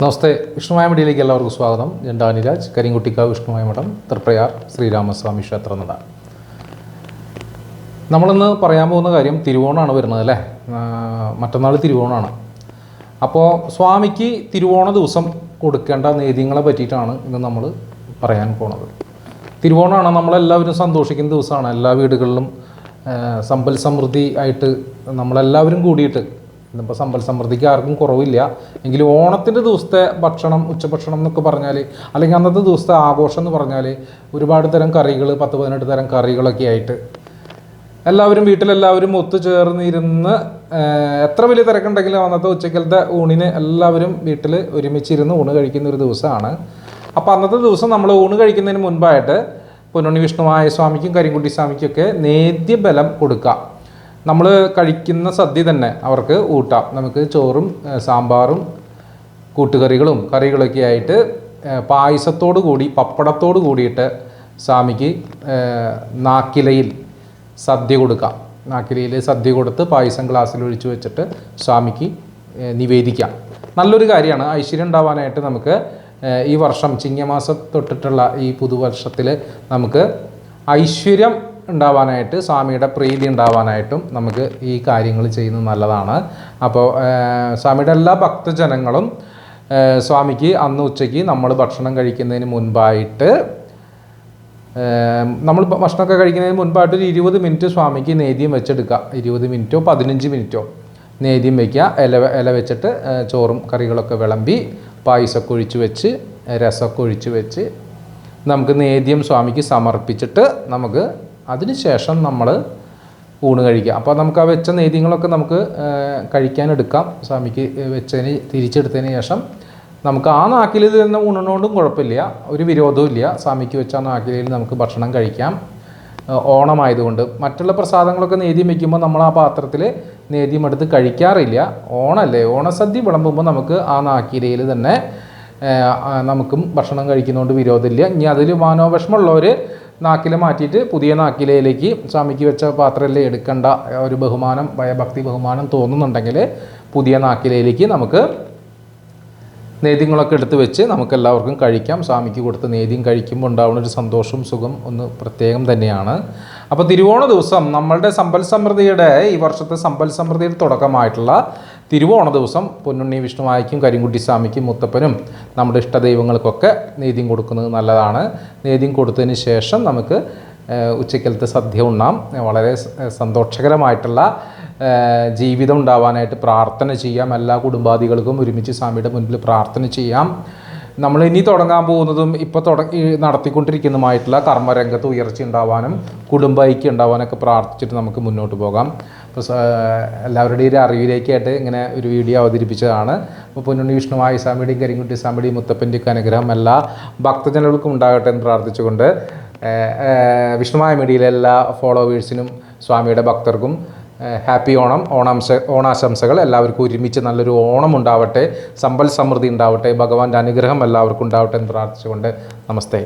നമസ്തേ വിഷ്ണുമായ മഠിയിലേക്ക് എല്ലാവർക്കും സ്വാഗതം. ഞാൻ ഡാനിരാജ് കരിങ്കുട്ടിക്കാവ് വിഷ്ണുമായ മഠം തൃപ്രയാർ ശ്രീരാമസ്വാമി ക്ഷേത്ര നട നമ്മളിന്ന് പറയാൻ പോകുന്ന കാര്യം തിരുവോണമാണ് വരുന്നത് അല്ലേ? മറ്റന്നാൾ തിരുവോണമാണ് അപ്പോൾ സ്വാമിക്ക് തിരുവോണ ദിവസം കൊടുക്കേണ്ട നേദ്യങ്ങളെ പറ്റിയിട്ടാണ് ഇന്ന് നമ്മൾ പറയാൻ പോണത്. തിരുവോണമാണ് നമ്മളെല്ലാവരും സന്തോഷിക്കുന്ന ദിവസമാണ്. എല്ലാ വീടുകളിലും സമ്പൽ സമൃദ്ധി ആയിട്ട് നമ്മളെല്ലാവരും കൂടിയിട്ട് ഇന്നിപ്പോൾ സമ്പൽ സമൃദ്ധിക്ക് ആർക്കും കുറവില്ല. എങ്കിലും ഓണത്തിന്റെ ദിവസത്തെ ഭക്ഷണം ഉച്ചഭക്ഷണം എന്നൊക്കെ പറഞ്ഞാൽ അല്ലെങ്കിൽ അന്നത്തെ ദിവസത്തെ ആഘോഷം എന്ന് പറഞ്ഞാൽ ഒരുപാട് തരം കറികൾ പത്ത് പതിനെട്ട് തരം കറികളൊക്കെ ആയിട്ട് എല്ലാവരും വീട്ടിലെല്ലാവരും ഒത്തുചേർന്നിരുന്ന് എത്ര വലിയ തിരക്കുണ്ടെങ്കിലും അന്നത്തെ ഉച്ചക്കലത്തെ ഊണിന് എല്ലാവരും വീട്ടിൽ ഒരുമിച്ചിരുന്ന് ഊണ് കഴിക്കുന്ന ഒരു ദിവസമാണ്. അപ്പോൾ അന്നത്തെ ദിവസം നമ്മൾ ഊണ് കഴിക്കുന്നതിന് മുൻപായിട്ട് പൊന്നുണ്ണി വിഷ്ണുവായ സ്വാമിക്കും കരിങ്കുട്ടി സ്വാമിക്കൊക്കെ നേദ്യബലം കൊടുക്കാം. നമ്മൾ കഴിക്കുന്ന സദ്യ തന്നെ അവർക്ക് ഊട്ടാം. നമുക്ക് ചോറും സാമ്പാറും കൂട്ടുകറികളും കറികളൊക്കെ ആയിട്ട് പായസത്തോടു കൂടി പപ്പടത്തോടു കൂടിയിട്ട് സ്വാമിക്ക് നാക്കിലയിൽ സദ്യ കൊടുക്കാം. നാക്കിലയിൽ സദ്യ കൊടുത്ത് പായസം ഗ്ലാസ്സിൽ ഒഴിച്ചു വെച്ചിട്ട് സ്വാമിക്ക് നിവേദിക്കാം. നല്ലൊരു കാര്യമാണ്. ഐശ്വര്യം ഉണ്ടാവാനായിട്ട് നമുക്ക് ഈ വർഷം ചിങ്ങമാസം തൊട്ടിട്ടുള്ള ഈ പുതുവർഷത്തിൽ നമുക്ക് ഐശ്വര്യം ഉണ്ടാവാനായിട്ട് സ്വാമിയുടെ പ്രീതി ഉണ്ടാവാനായിട്ടും നമുക്ക് ഈ കാര്യങ്ങൾ ചെയ്യുന്നത് നല്ലതാണ്. അപ്പോൾ സ്വാമിയുടെ എല്ലാ ഭക്തജനങ്ങളും സ്വാമിക്ക് അന്ന് ഉച്ചയ്ക്ക് നമ്മൾ ഭക്ഷണം കഴിക്കുന്നതിന് മുൻപായിട്ട് നമ്മൾ ഭക്ഷണമൊക്കെ കഴിക്കുന്നതിന് മുൻപായിട്ട് ഒരു ഇരുപത് മിനിറ്റ് സ്വാമിക്ക് നേദ്യം വെച്ചെടുക്കുക. ഇരുപത് മിനിറ്റോ പതിനഞ്ച് മിനിറ്റോ നേദ്യം വയ്ക്കുക ഇല ഇല വെച്ചിട്ട് ചോറും കറികളൊക്കെ വിളമ്പി പായസമൊക്കെ ഒഴിച്ച് വെച്ച് രസമൊക്കെ ഒഴിച്ച് വെച്ച് നമുക്ക് നേദ്യം സ്വാമിക്ക് സമർപ്പിച്ചിട്ട് നമുക്ക് അതിന് ശേഷം നമ്മൾ ഊണ് കഴിക്കുക. അപ്പോൾ നമുക്ക് ആ വെച്ച നേദ്യങ്ങളൊക്കെ നമുക്ക് കഴിക്കാനെടുക്കാം സ്വാമിക്ക് വെച്ചതിന് തിരിച്ചെടുത്തതിന് ശേഷം നമുക്ക് ആ നാക്കിൽ തന്നെ ഊണിനോടും കുഴപ്പമില്ല. ഒരു വിരോധവും ഇല്ല. സ്വാമിക്ക് വെച്ച ആ നാക്കിലയിൽ നമുക്ക് ഭക്ഷണം കഴിക്കാം. ഓണമായതുകൊണ്ട്. മറ്റുള്ള പ്രസാദങ്ങളൊക്കെ നേദ്യം വയ്ക്കുമ്പോൾ നമ്മൾ ആ പാത്രത്തിൽ നേദ്യം എടുത്ത് കഴിക്കാറില്ല. ഓണമല്ലേ ഓണസദ്യ വിളമ്പുമ്പോൾ നമുക്ക് ആ നാക്കിലയിൽ തന്നെ നമുക്കും ഭക്ഷണം കഴിക്കുന്നതുകൊണ്ട് വിരോധമില്ല. ഇനി അതിൽ മാനോവിഷമുള്ളവർ നാക്കില മാറ്റിയിട്ട് പുതിയ നാക്കിലയിലേക്ക് സ്വാമിക്ക് വെച്ച പാത്രമല്ലേ എടുക്കേണ്ട ഒരു ബഹുമാനം ഭയഭക്തി ബഹുമാനം തോന്നുന്നുണ്ടെങ്കിൽ പുതിയ നാക്കിലയിലേക്ക് നമുക്ക് നേദ്യങ്ങളൊക്കെ എടുത്ത് വെച്ച് നമുക്ക് എല്ലാവർക്കും കഴിക്കാം. സ്വാമിക്ക് കൊടുത്ത് നേദ്യം കഴിക്കുമ്പോൾ ഉണ്ടാവുന്ന ഒരു സന്തോഷവും സുഖം ഒന്ന് പ്രത്യേകം തന്നെയാണ്. അപ്പോൾ തിരുവോണ ദിവസം നമ്മളുടെ സമ്പൽ സമൃദ്ധിയുടെ ഈ വർഷത്തെ സമ്പൽ സമൃദ്ധിയുടെ തുടക്കമായിട്ടുള്ള തിരുവോണ ദിവസം പൊന്നുണ്ണി വിഷ്ണുവായിക്കും കരിങ്കുട്ടി സ്വാമിക്കും മുത്തപ്പനും നമ്മുടെ ഇഷ്ടദൈവങ്ങൾക്കൊക്കെ നേദ്യം കൊടുക്കുന്നത് നല്ലതാണ്. നേദ്യം കൊടുത്തതിന് ശേഷം നമുക്ക് ഉച്ചക്കലത്തെ സദ്യ ഉണ്ണാം. വളരെ സന്തോഷകരമായിട്ടുള്ള ജീവിതം ഉണ്ടാവാനായിട്ട് പ്രാർത്ഥന ചെയ്യാം. എല്ലാ കുടുംബാദികൾക്കും ഒരുമിച്ച് സ്വാമിയുടെ മുൻപിൽ പ്രാർത്ഥന ചെയ്യാം. നമ്മൾ ഇനി തുടങ്ങാൻ പോകുന്നതും ഇപ്പോൾ തുടങ്ങി നടത്തിക്കൊണ്ടിരിക്കുന്നതുമായിട്ടുള്ള കർമ്മരംഗത്ത് ഉയർച്ച ഉണ്ടാവാനും കുടുംബ ഐക്യം ഉണ്ടാവാനൊക്കെ പ്രാർത്ഥിച്ചിട്ട് നമുക്ക് മുന്നോട്ട് പോകാം. അപ്പോൾ എല്ലാവരുടെയും ഒരു അറിവിലേക്കായിട്ട് ഇങ്ങനെ ഒരു വീഡിയോ അവതരിപ്പിച്ചതാണ്. അപ്പോൾ പൊന്നുണ്ണി വിഷ്ണുവായ സ്വാമിയുടെയും കരിങ്കുട്ടി സ്വാമിയുടെയും മുത്തപ്പന്റെയൊക്കെ അനുഗ്രഹം എല്ലാ ഭക്തജനങ്ങൾക്കും ഉണ്ടാകട്ടെ എന്ന് പ്രാർത്ഥിച്ചുകൊണ്ട് വിഷ്ണുമായ മീഡിയയിലെ എല്ലാ ഫോളോവേഴ്സിനും സ്വാമിയുടെ ഭക്തർക്കും ഹാപ്പി ഓണം ഓണാംശ ഓണാശംസകൾ. എല്ലാവർക്കും ഒരുമിച്ച് നല്ലൊരു ഓണം ഉണ്ടാവട്ടെ. സമ്പൽ സമൃദ്ധി ഉണ്ടാവട്ടെ. ഭഗവാന്റെ അനുഗ്രഹം എല്ലാവർക്കും ഉണ്ടാവട്ടെ എന്ന് പ്രാർത്ഥിച്ചുകൊണ്ട് നമസ്തേ.